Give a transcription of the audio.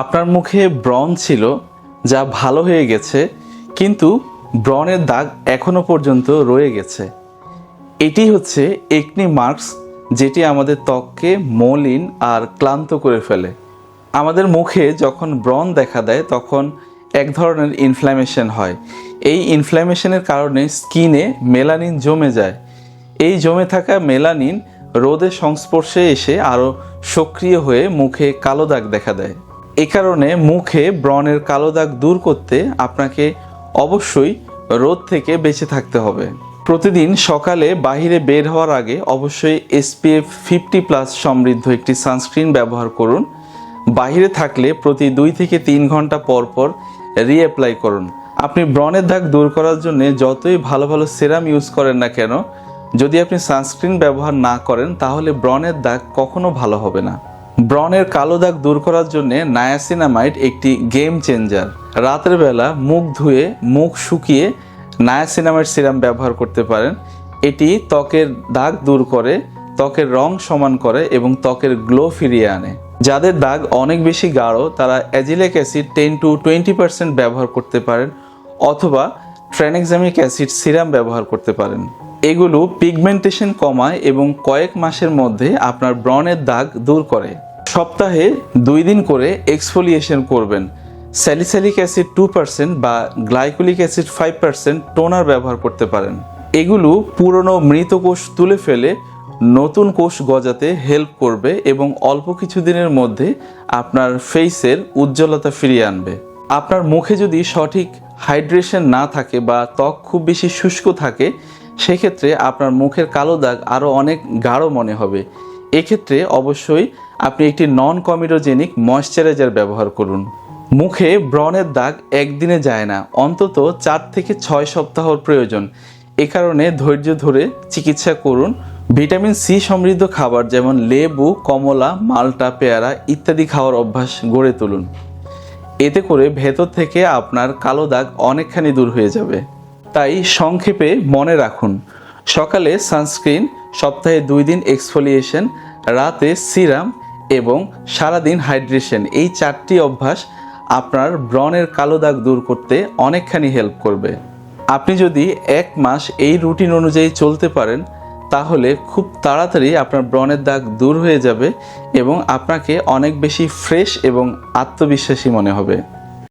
আপনার মুখে ব্রণ ছিল যা ভালো হয়ে গেছে, কিন্তু ব্রণের দাগ এখনও পর্যন্ত রয়ে গেছে। এটি হচ্ছে একনি মার্কস যেটি আমাদের ত্বককে মলিন আর ক্লান্ত করে ফেলে। আমাদের মুখে যখন ব্রণ দেখা দেয়, তখন এক ধরনের ইনফ্ল্যামেশন হয়। এই ইনফ্ল্যামেশনের কারণে স্কিনে মেলানিন জমে যায়। এই জমে থাকা মেলানিন রোদের সংস্পর্শে এসে আরও সক্রিয় হয়ে মুখে কালো দাগ দেখা দেয়। এ কারণে মুখে ব্রণের কালো দাগ দূর করতে আপনাকে অবশ্যই রোদ থেকে বেঁচে থাকতে হবে। প্রতিদিন সকালে বাইরে বের হওয়ার আগে অবশ্যই এসপিএফ ফিফটি প্লাস সমৃদ্ধ একটি সানস্ক্রিন ব্যবহার করুন। বাইরে থাকলে প্রতি দুই থেকে তিন ঘণ্টা পর পর রিঅ্যাপ্লাই করুন। আপনি ব্রণের দাগ দূর করার জন্য যতই ভালো ভালো সেরাম ইউজ করেন না কেন, যদি আপনি সানস্ক্রিন ব্যবহার না করেন, তাহলে ব্রণের দাগ কখনো ভালো হবে না। ব্রণের কালো দাগ দূর করার জন্য নায়াসিনামাইড একটি গেম চেঞ্জার। রাতের বেলা মুখ ধুয়ে, মুখ শুকিয়ে নায়াসিনামাইড সিরাম ব্যবহার করতে পারেন। এটি ত্বকের দাগ দূর করে, ত্বকের রং সমান করে এবং ত্বকের গ্লো ফিরিয়ে আনে। যাদের দাগ অনেক বেশি গাঢ়, তারা azelaic acid ten to twenty percent ব্যবহার করতে পারেন অথবা ট্রেনেক্সামিক অ্যাসিড সিরাম ব্যবহার করতে পারেন। এগুলো পিগমেন্টেশন কমায় এবং কয়েক মাসের মধ্যে আপনার ব্রণের দাগ দূর করে। সপ্তাহে দুই দিন করে এক্সফোলিয়েশন করবেন। স্যালিস্যালিক অ্যাসিড টু পার্সেন্ট বা glycolic acid five percent toner ব্যবহার করতে পারেন। এগুলো পুরনো মৃত কোষ তুলে ফেলে নতুন কোষ গজাতে হেল্প করবে এবং অল্প কিছু দিনের মধ্যে আপনার ফেসের উজ্জ্বলতা ফিরিয়ে আনবে। আপনার মুখে যদি সঠিক হাইড্রেশন না থাকে বা ত্বক খুব বেশি শুষ্ক থাকে, সেক্ষেত্রে আপনার মুখের কালো দাগ আরও অনেক গাঢ় মনে হবে। এক্ষেত্রে অবশ্যই আপনি একটি নন কমিডোজেনিক ময়শ্চারাইজার ব্যবহার করুন। মুখে ব্রণের দাগ একদিনে যায় না, অন্তত চার থেকে ছয় সপ্তাহর প্রয়োজন। এ কারণে ধৈর্য ধরে চিকিৎসা করুন। ভিটামিন সি সমৃদ্ধ খাবার যেমন লেবু, কমলা, মালটা, পেয়ারা ইত্যাদি খাওয়ার অভ্যাস গড়ে তুলুন। এতে করে ভেতর থেকে আপনার কালো দাগ অনেকখানি দূর হয়ে যাবে। তাই সংক্ষেপে মনে রাখুন, সকালে সানস্ক্রিন, সপ্তাহে দুই দিন এক্সফোলিয়েশন রাতে সিরাম এবং সারাদিন হাইড্রেশন। এই চারটি অভ্যাস আপনার ব্রণের কালো দাগ দূর করতে অনেকখানি হেল্প করবে। আপনি যদি এক মাস এই রুটিন অনুযায়ী চলতে পারেন, তাহলে খুব তাড়াতাড়ি আপনার ব্রণের দাগ দূর হয়ে যাবে এবং আপনাকে অনেক বেশি ফ্রেশ এবং আত্মবিশ্বাসী মনে হবে।